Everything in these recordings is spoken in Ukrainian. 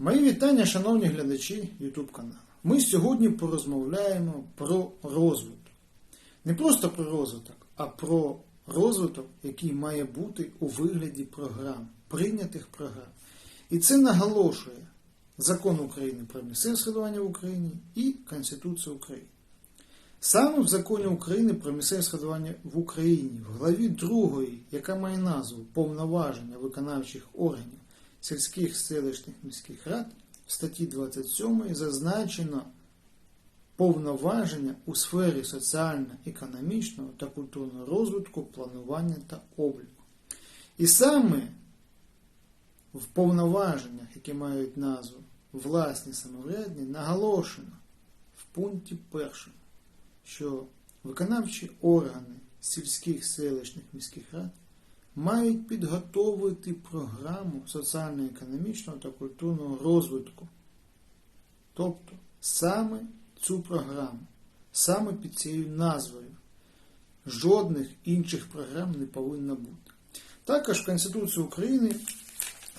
Мої вітання, шановні глядачі YouTube каналу. Ми сьогодні порозмовляємо про розвиток. Не просто про розвиток, а про розвиток, який має бути у вигляді програм, прийнятих програм. І це наголошує Закон України про місцеве самоврядування в Україні і Конституція України. Саме в законі України про місцеве самоврядування в Україні, в главі 2, яка має назву Повноваження виконавчих органів сільських селищних міських рад, в статті 27 зазначено повноваження у сфері соціально-економічного та культурного розвитку, планування та обліку. І саме в повноваженнях, які мають назву власні самоврядні, наголошено в пункті першому, що виконавчі органи сільських селищних міських рад мають підготовити програму соціально-економічного та культурного розвитку. Тобто саме цю програму, саме під цією назвою. Жодних інших програм не повинно бути. Також в України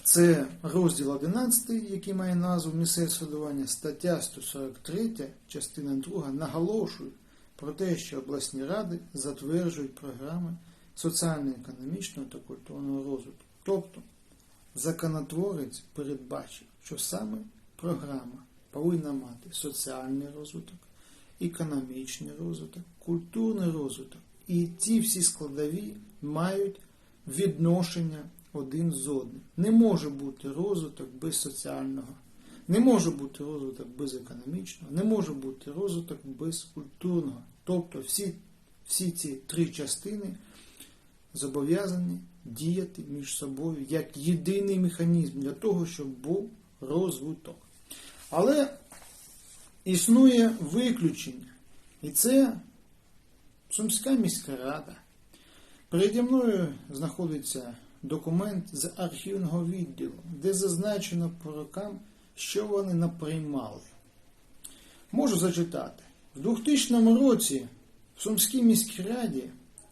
це розділ 11, який має назву Місцеве самоврядування, стаття 143, частина 2, наголошує про те, що обласні ради затверджують програми соціально-економічного та культурного розвитку. Тобто законотворець передбачив, що саме програма повинна мати соціальний розвиток, економічний розвиток, культурний розвиток. І ці всі складові мають відношення один з одним. Не може бути розвиток без соціального, не може бути розвиток без економічного, не може бути розвиток без культурного. Тобто всі, всі ці три частини зобов'язані діяти між собою як єдиний механізм для того, щоб був розвиток. Але існує виключення. І це Сумська міська рада. Переді мною знаходиться документ з архівного відділу, де зазначено по рокам, що вони наприймали. Можу зачитати. В 2000 році в Сумській міській раді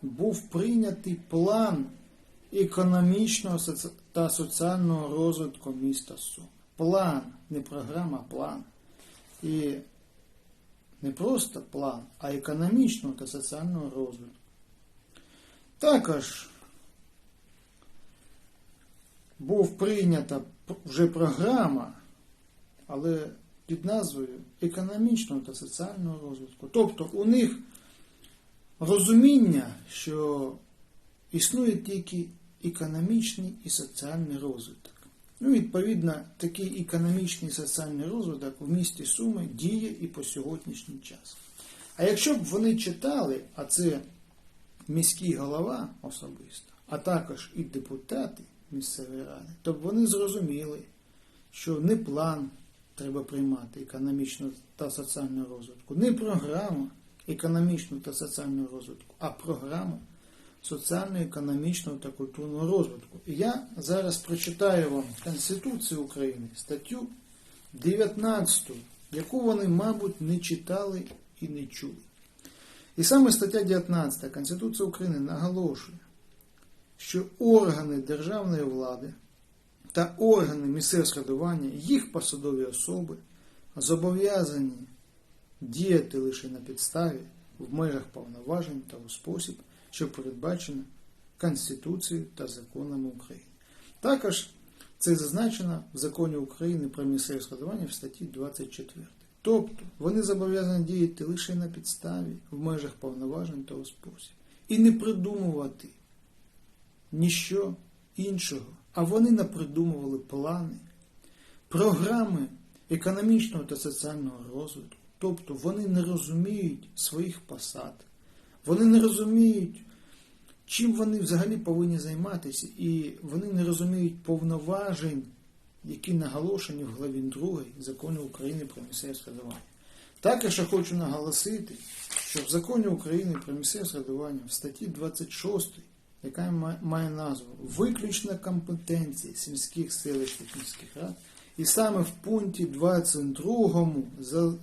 був прийнятий план економічного та соціального розвитку міста Сум. План, не програма, а план. І не просто план, а економічного та соціального розвитку. Також був прийнята вже програма, але під назвою економічного та соціального розвитку. Тобто у них розуміння, що існує тільки економічний і соціальний розвиток. Ну, відповідно, такий економічний і соціальний розвиток в місті Суми діє і по сьогоднішній час. А якщо б вони читали, а це міський голова особисто, а також і депутати місцевої ради, то б вони зрозуміли, що не план треба приймати економічного та соціального розвитку, не програму економічного та соціального розвитку, а програму соціально-економічного та культурного розвитку. І я зараз прочитаю вам Конституцію України, статтю 19, яку вони, мабуть, не читали і не чули. І саме стаття 19 Конституції України наголошує, що органи державної влади та органи місцевого складування, їх посадові особи зобов'язані діяти лише на підставі в межах повноважень та у спосіб, що передбачено Конституцією та законами України. Також це зазначено в законі України про місцеве складування в статті 24. Тобто вони зобов'язані діяти лише на підставі в межах повноважень та у спосіб. І не придумувати ніщо іншого. А вони напридумували плани, програми економічного та соціального розвитку. Тобто вони не розуміють своїх посад, вони не розуміють, чим вони взагалі повинні займатися, і вони не розуміють повноважень, які наголошені в главі 2 закону України про місцеве складування. Також я хочу наголосити, що в законі України про місцеве складування в статті 26, яка має назву Виключна компетенція сільських селищних міських рад, і саме в пункті 22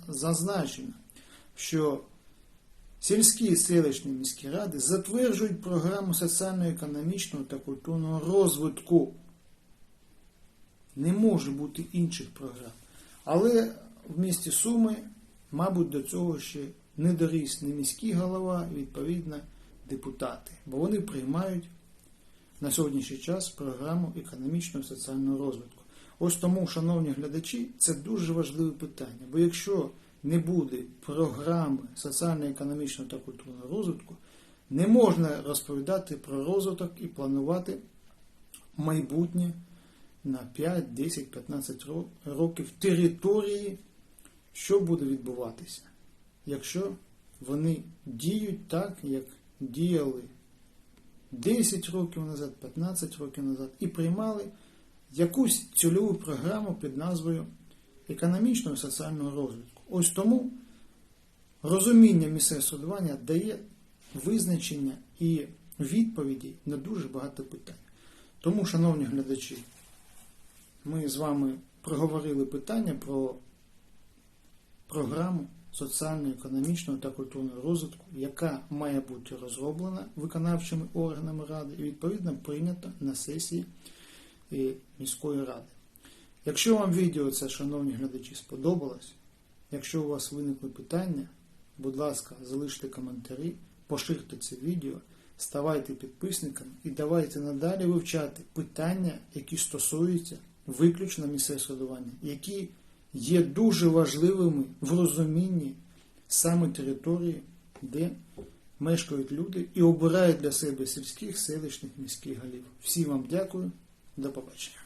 зазначено, що сільські і селищні міські ради затверджують програму соціально-економічного та культурного розвитку. Не може бути інших програм. Але в місті Суми, мабуть, до цього ще не доріс не міський голова, відповідно, депутати, бо вони приймають на сьогоднішній час програму економічного соціального розвитку. Ось тому, шановні глядачі, це дуже важливе питання. Бо якщо не буде програми соціально-економічного та культурного розвитку, не можна розповідати про розвиток і планувати майбутнє на 5, 10, 15 років території, що буде відбуватися, якщо вони діють так, як діяли 10 років назад, 15 років назад, і приймали якусь цільову програму під назвою економічного і соціального розвитку. Ось тому розуміння місцевого судування дає визначення і відповіді на дуже багато питань. Тому, шановні глядачі, ми з вами проговорили питання про програму соціально-економічного та культурного розвитку, яка має бути розроблена виконавчими органами ради і відповідно прийнята на сесії е, міської ради. Якщо вам відео це, шановні глядачі, сподобалось, якщо у вас виникли питання, будь ласка, залиште коментарі, поширте це відео, ставайте підписниками і давайте надалі вивчати питання, які стосуються виключно місцевого самоврядування, які є дуже важливими в розумінні саме території, де мешкають люди і обирають для себе сільських, селищних, міських голів. Всім вам дякую, до побачення.